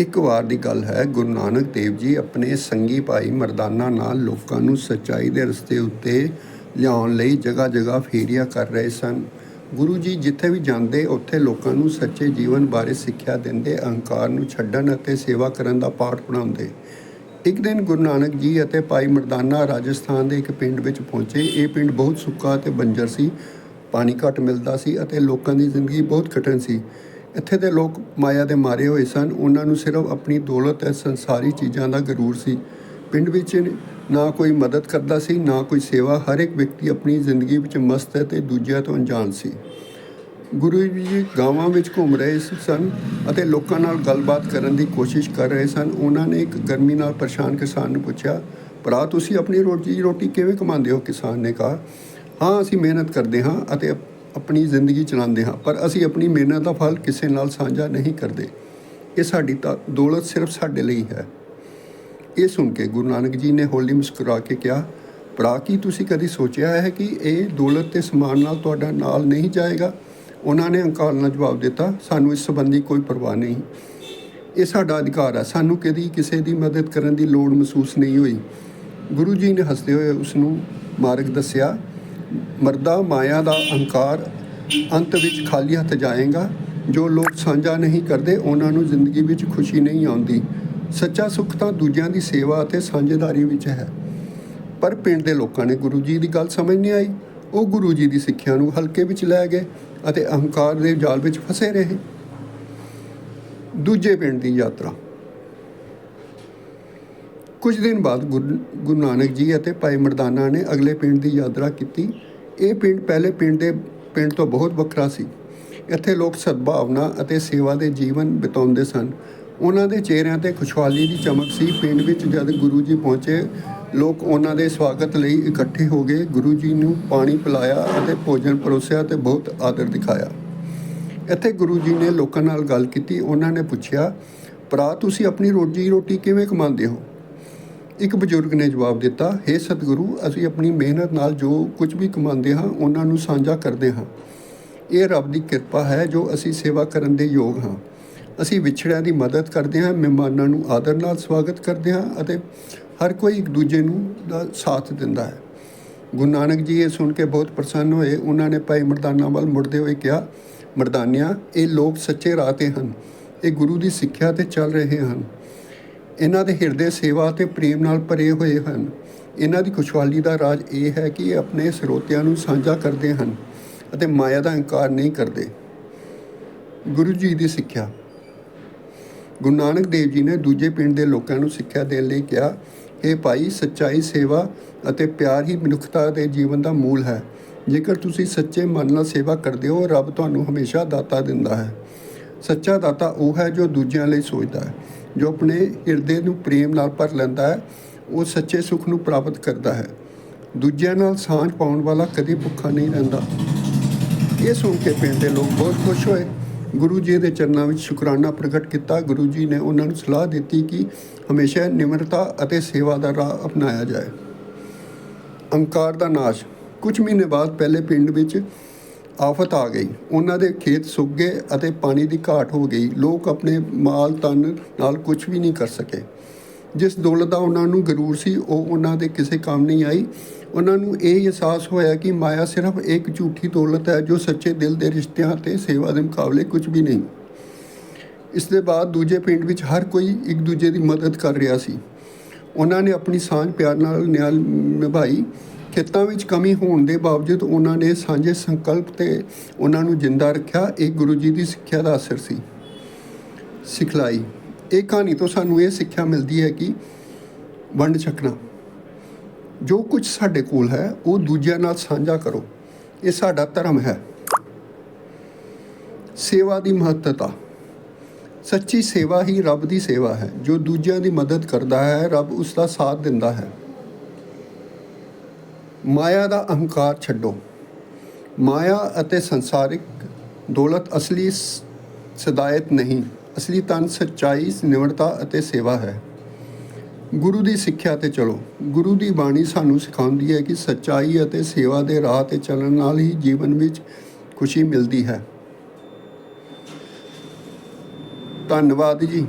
ਇੱਕ ਵਾਰ ਦੀ ਗੱਲ ਹੈ, ਗੁਰੂ ਨਾਨਕ ਦੇਵ ਜੀ ਆਪਣੇ ਸੰਗੀ ਭਾਈ ਮਰਦਾਨਾ ਨਾਲ ਲੋਕਾਂ ਨੂੰ ਸੱਚਾਈ ਦੇ ਰਸਤੇ ਉੱਤੇ ਲਿਆਉਣ ਲਈ ਜਗ੍ਹਾ ਜਗ੍ਹਾ ਫੇਰੀਆਂ ਕਰ ਰਹੇ ਸਨ। ਗੁਰੂ ਜੀ ਜਿੱਥੇ ਵੀ ਜਾਂਦੇ, ਉੱਥੇ ਲੋਕਾਂ ਨੂੰ ਸੱਚੇ ਜੀਵਨ ਬਾਰੇ ਸਿੱਖਿਆ ਦਿੰਦੇ, ਅਹੰਕਾਰ ਨੂੰ ਛੱਡਣ ਅਤੇ ਸੇਵਾ ਕਰਨ ਦਾ ਪਾਠ ਪੜਾਉਂਦੇ ਇੱਕ ਦਿਨ ਗੁਰੂ ਨਾਨਕ ਜੀ ਅਤੇ ਭਾਈ ਮਰਦਾਨਾ ਰਾਜਸਥਾਨ ਦੇ ਇੱਕ ਪਿੰਡ ਵਿੱਚ ਪਹੁੰਚੇ। ਇਹ ਪਿੰਡ ਬਹੁਤ ਸੁੱਕਾ ਅਤੇ ਬੰਜਰ ਸੀ, ਪਾਣੀ ਘੱਟ ਮਿਲਦਾ ਸੀ ਅਤੇ ਲੋਕਾਂ ਦੀ ਜ਼ਿੰਦਗੀ ਬਹੁਤ ਕਠਿਨ ਸੀ। ਇੱਥੇ ਦੇ ਲੋਕ ਮਾਇਆ ਦੇ ਮਾਰੇ ਹੋਏ ਸਨ। ਉਹਨਾਂ ਨੂੰ ਸਿਰਫ ਆਪਣੀ ਦੌਲਤ ਅਤੇ ਸੰਸਾਰੀ ਚੀਜ਼ਾਂ ਦਾ ਗਰੂਰ ਸੀ। ਪਿੰਡ ਵਿੱਚ ਨਾ ਕੋਈ ਮਦਦ ਕਰਦਾ ਸੀ, ਨਾ ਕੋਈ ਸੇਵਾ। ਹਰ ਇੱਕ ਵਿਅਕਤੀ ਆਪਣੀ ਜ਼ਿੰਦਗੀ ਵਿੱਚ ਮਸਤ ਹੈ ਤੇ ਦੂਜਿਆਂ ਤੋਂ ਅਣਜਾਣ ਸੀ। ਗੁਰੂ ਜੀ ਗਾਵਾਂ ਵਿੱਚ ਘੁੰਮ ਰਹੇ ਸਨ ਅਤੇ ਲੋਕਾਂ ਨਾਲ ਗੱਲਬਾਤ ਕਰਨ ਦੀ ਕੋਸ਼ਿਸ਼ ਕਰ ਰਹੇ ਸਨ। ਉਹਨਾਂ ਨੇ ਇੱਕ ਗਰਮੀ ਨਾਲ ਪਰੇਸ਼ਾਨ ਕਿਸਾਨ ਨੂੰ ਪੁੱਛਿਆ, ਭਰਾ, ਤੁਸੀਂ ਆਪਣੀ ਰੋਜੀ ਰੋਟੀ ਕਿਵੇਂ ਕਮਾਉਂਦੇ ਹੋ? ਕਿਸਾਨ ਨੇ ਕਹਾ, ਹਾਂ, ਅਸੀਂ ਮਿਹਨਤ ਕਰਦੇ ਹਾਂ ਅਤੇ ਆਪਣੀ ਜ਼ਿੰਦਗੀ ਚਲਾਉਂਦੇ ਹਾਂ, ਪਰ ਅਸੀਂ ਆਪਣੀ ਮਿਹਨਤ ਦਾ ਫਲ ਕਿਸੇ ਨਾਲ ਸਾਂਝਾ ਨਹੀਂ ਕਰਦੇ। ਇਹ ਸਾਡੀ ਤਾਂ ਦੌਲਤ ਸਿਰਫ ਸਾਡੇ ਲਈ ਹੈ। ਇਹ ਸੁਣ ਕੇ ਗੁਰੂ ਨਾਨਕ ਜੀ ਨੇ ਹੌਲੀ ਮੁਸਕਰਾ ਕੇ ਕਿਹਾ, ਭਰਾ, ਕੀ ਤੁਸੀਂ ਕਦੀ ਸੋਚਿਆ ਹੈ ਕਿ ਇਹ ਦੌਲਤ ਤੇ ਸਮਾਨ ਨਾਲ ਤੁਹਾਡਾ ਨਾਲ ਨਹੀਂ ਜਾਏਗਾ? ਉਹਨਾਂ ਨੇ ਅੰਕਾਰ ਨਾਲ ਜਵਾਬ ਦਿੱਤਾ, ਸਾਨੂੰ ਇਸ ਸੰਬੰਧੀ ਕੋਈ ਪਰਵਾਹ ਨਹੀਂ। ਇਹ ਸਾਡਾ ਅਧਿਕਾਰ ਹੈ। ਸਾਨੂੰ ਕਦੀ ਕਿਸੇ ਦੀ ਮਦਦ ਕਰਨ ਦੀ ਲੋੜ ਮਹਿਸੂਸ ਨਹੀਂ ਹੋਈ। ਗੁਰੂ ਜੀ ਨੇ ਹੱਸਦੇ ਹੋਏ ਉਸ ਨੂੰ ਮਾਰਗ ਦੱਸਿਆ ਮਰਦਾ ਮਾਇਆ ਦਾ ਅਹੰਕਾਰ ਅੰਤ ਵਿੱਚ ਖਾਲੀ ਹੱਥ ਜਾਏਗਾ। ਜੋ ਲੋਕ ਸਾਂਝਾ ਨਹੀਂ ਕਰਦੇ, ਉਹਨਾਂ ਨੂੰ ਜ਼ਿੰਦਗੀ ਵਿੱਚ ਖੁਸ਼ੀ ਨਹੀਂ ਆਉਂਦੀ। ਸੱਚਾ ਸੁੱਖ ਤਾਂ ਦੂਜਿਆਂ ਦੀ ਸੇਵਾ ਅਤੇ ਸਾਂਝੇਦਾਰੀ ਵਿੱਚ ਹੈ। ਪਰ ਪਿੰਡ ਦੇ ਲੋਕਾਂ ਨੇ ਗੁਰੂ ਜੀ ਦੀ ਗੱਲ ਸਮਝ ਨਹੀਂ ਆਈ। ਉਹ ਗੁਰੂ ਜੀ ਦੀ ਸਿੱਖਿਆ ਨੂੰ ਹਲਕੇ ਵਿੱਚ ਲੈ ਗਏ ਅਤੇ ਅਹੰਕਾਰ ਦੇ ਜਾਲ ਵਿੱਚ ਫਸੇ ਰਹੇ। ਦੂਜੇ ਪਿੰਡ ਦੀ ਯਾਤਰਾ। ਕੁਝ ਦਿਨ ਬਾਅਦ ਗੁਰੂ ਗੁਰੂ ਨਾਨਕ ਜੀ ਅਤੇ ਭਾਈ ਮਰਦਾਨਾ ਨੇ ਅਗਲੇ ਪਿੰਡ ਦੀ ਯਾਤਰਾ ਕੀਤੀ। ਇਹ ਪਿੰਡ ਪਹਿਲੇ ਪਿੰਡ ਦੇ, ਪਿੰਡ ਤੋਂ ਬਹੁਤ ਵੱਖਰਾ ਸੀ। ਇੱਥੇ ਲੋਕ ਸਦਭਾਵਨਾ ਅਤੇ ਸੇਵਾ ਦੇ ਜੀਵਨ ਬਿਤਾਉਂਦੇ ਸਨ। ਉਹਨਾਂ ਦੇ ਚਿਹਰਿਆਂ ਤੇ ਖੁਸ਼ਹਾਲੀ ਦੀ ਚਮਕ ਸੀ। ਪਿੰਡ ਵਿੱਚ ਜਦ ਗੁਰੂ ਜੀ ਪਹੁੰਚੇ, ਲੋਕ ਉਹਨਾਂ ਦੇ ਸਵਾਗਤ ਲਈ ਇਕੱਠੇ ਹੋ ਗਏ। ਗੁਰੂ ਜੀ ਨੂੰ ਪਾਣੀ ਪਿਲਾਇਆ ਅਤੇ ਭੋਜਨ ਪਰੋਸਿਆ ਤੇ ਬਹੁਤ ਆਦਰ ਦਿਖਾਇਆ। ਇੱਥੇ ਗੁਰੂ ਜੀ ਨੇ ਲੋਕਾਂ ਨਾਲ ਗੱਲ ਕੀਤੀ। ਉਹਨਾਂ ਨੇ ਪੁੱਛਿਆ, ਭਰਾ, ਤੁਸੀਂ ਆਪਣੀ ਰੋਜੀ ਰੋਟੀ ਕਿਵੇਂ ਕਮਾਉਂਦੇ ਹੋ? ਇੱਕ ਬਜ਼ੁਰਗ ਨੇ ਜਵਾਬ ਦਿੱਤਾ हे ਸਤਿਗੁਰੂ, ਅਸੀਂ ਆਪਣੀ ਮਿਹਨਤ ਨਾਲ ਜੋ ਕੁਝ ਵੀ ਕਮਾਉਂਦੇ ਹਾਂ, ਉਹਨਾਂ ਨੂੰ ਸਾਂਝਾ ਕਰਦੇ ਹਾਂ। ਇਹ ਰੱਬ ਦੀ ਕਿਰਪਾ ਹੈ ਜੋ ਅਸੀਂ ਸੇਵਾ ਕਰਨ ਦੇ ਯੋਗ ਹਾਂ। ਅਸੀਂ ਵਿਛੜਿਆਂ ਦੀ ਮਦਦ ਕਰਦੇ ਹਾਂ, ਮਹਿਮਾਨਾਂ ਨੂੰ ਆਦਰ ਨਾਲ ਸਵਾਗਤ ਕਰਦੇ ਹਾਂ ਅਤੇ ਹਰ ਕੋਈ ਇੱਕ ਦੂਜੇ ਨੂੰ ਦਾ ਸਾਥ ਦਿੰਦਾ ਹੈ। ਗੁਰੂ ਨਾਨਕ ਜੀ ਇਹ ਸੁਣ ਕੇ ਬਹੁਤ ਪ੍ਰਸੰਨ ਹੋਏ। ਉਹਨਾਂ ਨੇ ਭਾਈ ਮਰਦਾਨਾ ਵੱਲ ਮੁੜਦੇ ਹੋਏ ਕਿਹਾ, ਮਰਦਾਨਿਆ, ਇਹ ਲੋਕ ਸੱਚੇ ਰਾਹ ਤੇ ਹਨ। ਇਹ ਗੁਰੂ ਦੀ ਸਿੱਖਿਆ ਤੇ ਚੱਲ ਰਹੇ ਹਨ। ਇਹਨਾਂ ਦੇ ਹਿਰਦੇ, ਸੇਵਾ ਤੇ ਪ੍ਰੇਮ ਨਾਲ ਭਰੇ ਹੋਏ ਹਨ। ਇਹਨਾਂ ਦੀ ਖੁਸ਼ਹਾਲੀ ਦਾ ਰਾਜ ਇਹ ਹੈ ਕਿ ਇਹ ਆਪਣੇ ਸਰੋਤਿਆਂ ਨੂੰ ਸਾਂਝਾ ਕਰਦੇ ਹਨ ਅਤੇ ਮਾਇਆ ਦਾ ਇਨਕਾਰ ਨਹੀਂ ਕਰਦੇ। ਗੁਰੂ ਜੀ ਦੀ ਸਿੱਖਿਆ। ਗੁਰੂ ਨਾਨਕ ਦੇਵ ਜੀ ਨੇ ਦੂਜੇ ਪਿੰਡ ਦੇ ਲੋਕਾਂ ਨੂੰ ਸਿੱਖਿਆ ਦੇਣ ਲਈ ਕਿਹਾ ਇਹ ਭਾਈ, ਸੱਚਾਈ, ਸੇਵਾ ਅਤੇ ਪਿਆਰ ਹੀ ਮਨੁੱਖਤਾ ਦੇ ਜੀਵਨ ਦਾ ਮੂਲ ਹੈ। ਜੇਕਰ ਤੁਸੀਂ ਸੱਚੇ ਮਨ ਨਾਲ ਸੇਵਾ ਕਰਦੇ ਹੋ, ਰੱਬ ਤੁਹਾਨੂੰ ਹਮੇਸ਼ਾ ਦਾਤਾ ਦਿੰਦਾ ਹੈ। ਸੱਚਾ ਦਾਤਾ ਉਹ ਹੈ ਜੋ ਦੂਜਿਆਂ ਲਈ ਸੋਚਦਾ ਹੈ, ਜੋ ਆਪਣੇ ਹਿਰਦੇ ਨੂੰ ਪ੍ਰੇਮ ਨਾਲ ਭਰ ਲੈਂਦਾ ਹੈ, ਉਹ ਸੱਚੇ ਸੁੱਖ ਨੂੰ ਪ੍ਰਾਪਤ ਕਰਦਾ ਹੈ। ਦੂਜਿਆਂ ਨਾਲ ਸਾਂਝ ਪਾਉਣ ਵਾਲਾ ਕਦੀ ਭੁੱਖਾ ਨਹੀਂ ਰਹਿੰਦਾ। ਇਹ ਸੁਣ ਕੇ ਪਿੰਡ ਦੇ ਲੋਕ ਬਹੁਤ ਖੁਸ਼ ਹੋਏ। ਗੁਰੂ ਜੀ ਦੇ ਚਰਨਾਂ ਵਿੱਚ ਸ਼ੁਕਰਾਨਾ ਪ੍ਰਗਟ ਕੀਤਾ। ਗੁਰੂ ਜੀ ਨੇ ਉਹਨਾਂ ਨੂੰ ਸਲਾਹ ਦਿੱਤੀ ਕਿ ਹਮੇਸ਼ਾ ਨਿਮਰਤਾ ਅਤੇ ਸੇਵਾ ਦਾ ਰਾਹ ਅਪਣਾਇਆ ਜਾਏ। ਅਹੰਕਾਰ ਦਾ ਨਾਸ਼। ਕੁਝ ਮਹੀਨੇ ਬਾਅਦ ਪਹਿਲੇ ਪਿੰਡ ਵਿੱਚ ਆਫਤ ਆ ਗਈ। ਉਹਨਾਂ ਦੇ ਖੇਤ ਸੁੱਕ ਗਏ ਅਤੇ ਪਾਣੀ ਦੀ ਘਾਟ ਹੋ ਗਈ। ਲੋਕ ਆਪਣੇ ਮਾਲ ਤਨ ਨਾਲ ਕੁਝ ਵੀ ਨਹੀਂ ਕਰ ਸਕੇ। ਜਿਸ ਦੌਲਤ ਦਾ ਉਹਨਾਂ ਨੂੰ ਗਰੂਰ ਸੀ, ਉਹ ਉਹਨਾਂ ਦੇ ਕਿਸੇ ਕੰਮ ਨਹੀਂ ਆਈ। ਉਹਨਾਂ ਨੂੰ ਇਹ ਅਹਿਸਾਸ ਹੋਇਆ ਕਿ ਮਾਇਆ ਸਿਰਫ ਇੱਕ ਝੂਠੀ ਦੌਲਤ ਹੈ, ਜੋ ਸੱਚੇ ਦਿਲ ਦੇ ਰਿਸ਼ਤਿਆਂ ਤੇ ਸੇਵਾ ਦੇ ਮੁਕਾਬਲੇ ਕੁਝ ਵੀ ਨਹੀਂ। ਇਸ ਦੇ ਬਾਅਦ ਦੂਜੇ ਪਿੰਡ ਵਿੱਚ ਹਰ ਕੋਈ ਇੱਕ ਦੂਜੇ ਦੀ ਮਦਦ ਕਰ ਰਿਹਾ ਸੀ। ਉਹਨਾਂ ਨੇ ਆਪਣੀ ਸਾਂਝ ਪਿਆਰ ਨਾਲ ਨਿਆਲ ਨਿਭਾਈ। ਖੇਤਾਂ ਵਿੱਚ ਕਮੀ ਹੋਣ ਦੇ ਬਾਵਜੂਦ ਉਹਨਾਂ ਨੇ ਸਾਂਝੇ ਸੰਕਲਪ ਤੇ ਉਹਨਾਂ ਨੂੰ ਜਿੰਦਾ ਰੱਖਿਆ। ਇਹ ਗੁਰੂ ਜੀ ਦੀ ਸਿੱਖਿਆ ਦਾ ਅਸਰ ਸੀ। ਸਿਖਲਾਈ। ਇਹ ਕਹਾਣੀ ਤੋਂ ਸਾਨੂੰ ਇਹ ਸਿੱਖਿਆ ਮਿਲਦੀ ਹੈ ਕਿ ਵੰਡ ਛਕਣਾ। ਜੋ ਕੁਝ ਸਾਡੇ ਕੋਲ ਹੈ, ਉਹ ਦੂਜਿਆਂ ਨਾਲ ਸਾਂਝਾ ਕਰੋ। ਇਹ ਸਾਡਾ ਧਰਮ ਹੈ। ਸੇਵਾ ਦੀ ਮਹੱਤਤਾ। ਸੱਚੀ ਸੇਵਾ ਹੀ ਰੱਬ ਦੀ ਸੇਵਾ ਹੈ। ਜੋ ਦੂਜਿਆਂ ਦੀ ਮਦਦ ਕਰਦਾ ਹੈ, ਰੱਬ ਉਸ ਦਾ ਸਾਥ ਦਿੰਦਾ ਹੈ। ਮਾਇਆ ਦਾ ਅਹੰਕਾਰ ਛੱਡੋ। ਮਾਇਆ ਅਤੇ ਸੰਸਾਰਿਕ ਦੌਲਤ ਅਸਲੀ ਸਦਾਇਤ ਨਹੀਂ। ਅਸਲੀ ਤਨ ਸੱਚਾਈ, ਨਿਮਰਤਾ ਅਤੇ ਸੇਵਾ ਹੈ। ਗੁਰੂ ਦੀ ਸਿੱਖਿਆ ਤੇ ਚਲੋ। ਗੁਰੂ ਦੀ ਬਾਣੀ ਸਾਨੂੰ ਸਿਖਾਉਂਦੀ ਹੈ ਕਿ ਸੱਚਾਈ ਅਤੇ ਸੇਵਾ ਦੇ ਰਾਹ ਤੇ ਚੱਲਣ ਨਾਲ ਹੀ ਜੀਵਨ ਵਿੱਚ ਖੁਸ਼ੀ ਮਿਲਦੀ ਹੈ। ਧੰਨਵਾਦ ਜੀ।